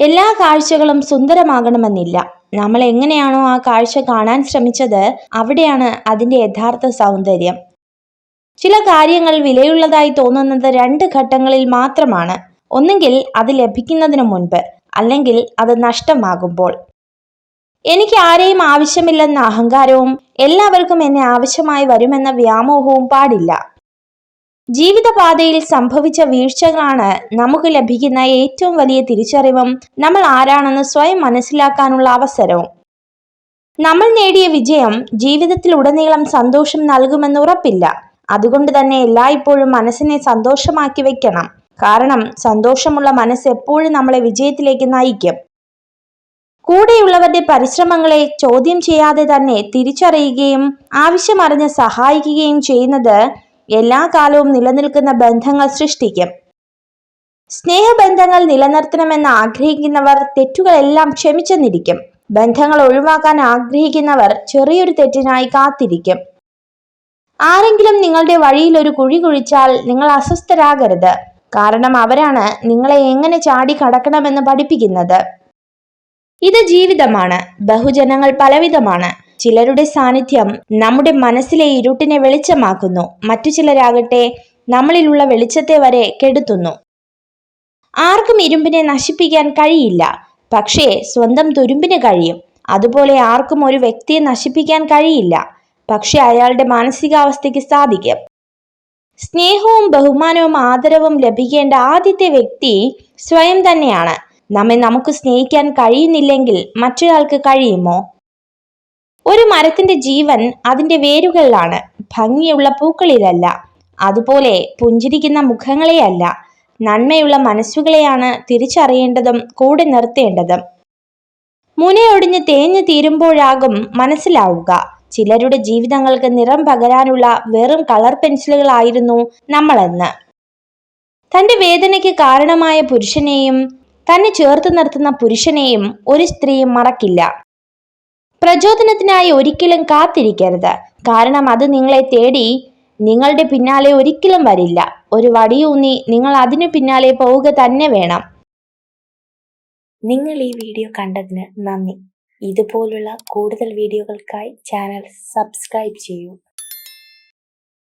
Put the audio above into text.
എല്ലാ കാഴ്ചകളും സുന്ദരമാകണമെന്നില്ല. നമ്മൾ എങ്ങനെയാണോ ആ കാഴ്ച കാണാൻ ശ്രമിച്ചത് അവിടെയാണ് അതിന്റെ യഥാർത്ഥ സൗന്ദര്യം. ചില കാര്യങ്ങൾ വിലയുള്ളതായി തോന്നുന്നത് രണ്ട് ഘട്ടങ്ങളിൽ മാത്രമാണ്. ഒന്നുകിൽ അത് ലഭിക്കുന്നതിന് മുൻപ് അല്ലെങ്കിൽ അത് നഷ്ടമാകുമ്പോൾ. എനിക്ക് ആരെയും ആവശ്യമില്ലെന്ന അഹങ്കാരവും എല്ലാവർക്കും എന്നെ ആവശ്യമായി വരുമെന്ന വ്യാമോഹവും പാടില്ല. ജീവിതപാതയിൽ സംഭവിച്ച വീഴ്ചകളാണ് നമുക്ക് ലഭിക്കുന്ന ഏറ്റവും വലിയ തിരിച്ചറിവും. നമ്മൾ ആരാണെന്ന് സ്വയം മനസ്സിലാക്കാനുള്ള അവസരവും. നമ്മൾ നേടിയ വിജയം ജീവിതത്തിൽ ഉടനീളം സന്തോഷം നൽകുമെന്ന് ഉറപ്പില്ല. അതുകൊണ്ട് തന്നെ എല്ലായ്പ്പോഴും മനസ്സിനെ സന്തോഷമാക്കി വെക്കണം. കാരണം സന്തോഷമുള്ള മനസ്സ് എപ്പോഴും നമ്മളെ വിജയത്തിലേക്ക് നയിക്കും. കൂടെയുള്ളവരുടെ പരിശ്രമങ്ങളെ ചോദ്യം ചെയ്യാതെ തന്നെ തിരിച്ചറിയുകയും ആവശ്യമറിഞ്ഞ് സഹായിക്കുകയും ചെയ്യുന്നത് എല്ലാ കാലവും നിലനിൽക്കുന്ന ബന്ധങ്ങൾ സൃഷ്ടിക്കും. സ്നേഹബന്ധങ്ങൾ നിലനിർത്തണമെന്ന് ആഗ്രഹിക്കുന്നവർ തെറ്റുകളെല്ലാം ക്ഷമിച്ചെന്നിരിക്കും. ബന്ധങ്ങൾ ഒഴിവാക്കാൻ ആഗ്രഹിക്കുന്നവർ ചെറിയൊരു തെറ്റിനായി കാത്തിരിക്കും. ആരെങ്കിലും നിങ്ങളുടെ വഴിയിൽ ഒരു കുഴി കുഴിച്ചാൽ നിങ്ങൾ അസ്വസ്ഥരാകരുത്. കാരണം അവരാണ് നിങ്ങളെ എങ്ങനെ ചാടി കടക്കണമെന്ന് പഠിപ്പിക്കുന്നത്. ഇത് ജീവിതമാണ്. ബഹുജനങ്ങൾ പലവിധമാണ്. ചിലരുടെ സാന്നിധ്യം നമ്മുടെ മനസ്സിലെ ഇരുട്ടിനെ വെളിച്ചമാക്കുന്നു. മറ്റു ചിലരാകട്ടെ നമ്മളിലുള്ള വെളിച്ചത്തെ വരെ കെടുത്തുന്നു. ആർക്കും ഇരുമ്പിനെ നശിപ്പിക്കാൻ കഴിയില്ല. പക്ഷേ സ്വന്തം തുരുമ്പിന് കഴിയും. അതുപോലെ ആർക്കും ഒരു വ്യക്തിയെ നശിപ്പിക്കാൻ കഴിയില്ല. പക്ഷെ അയാളുടെ മാനസികാവസ്ഥയ്ക്ക് സാധിക്കും. സ്നേഹവും ബഹുമാനവും ആദരവും ലഭിക്കേണ്ട ആദ്യത്തെ വ്യക്തി സ്വയം തന്നെയാണ്. നമ്മെ നമുക്ക് സ്നേഹിക്കാൻ കഴിയുന്നില്ലെങ്കിൽ മറ്റൊരാൾക്ക് കഴിയുമോ? മരത്തിന്റെ ജീവൻ അതിന്റെ വേരുകളിലാണ്. ഭംഗിയുള്ള പൂക്കളിലല്ല അതുപോലെ പുഞ്ചിരിക്കുന്ന മുഖങ്ങളെയല്ല. നന്മയുള്ള മനസ്സുകളെയാണ് തിരിച്ചറിയേണ്ടതും കൂടെ നിർത്തേണ്ടതും. മുനയൊടിഞ്ഞ് തേഞ്ഞു തീരുമ്പോഴാകും മനസ്സിലാവുക. ചിലരുടെ ജീവിതങ്ങൾക്ക് നിറം പകരാനുള്ള വെറും കളർ പെൻസിലുകളായിരുന്നു നമ്മളെന്ന്. തന്റെ വേദനയ്ക്ക് കാരണമായ പുരുഷനെയും തന്നെ ചേർത്ത് നിർത്തുന്ന പുരുഷനെയും ഒരു സ്ത്രീയും മറക്കില്ല. പ്രചോദനത്തിനായി ഒരിക്കലും കാത്തിരിക്കരുത്. കാരണം അത് നിങ്ങളെ തേടി നിങ്ങളുടെ പിന്നാലെ ഒരിക്കലും വരില്ല. ഒരു വടിയൂന്നി നിങ്ങൾ അതിനു പിന്നാലെ പോവുക തന്നെ വേണം. നിങ്ങൾ ഈ വീഡിയോ കണ്ടതിന് നന്ദി. ഇതുപോലുള്ള കൂടുതൽ വീഡിയോകൾക്കായി ചാനൽ സബ്സ്ക്രൈബ് ചെയ്യൂ.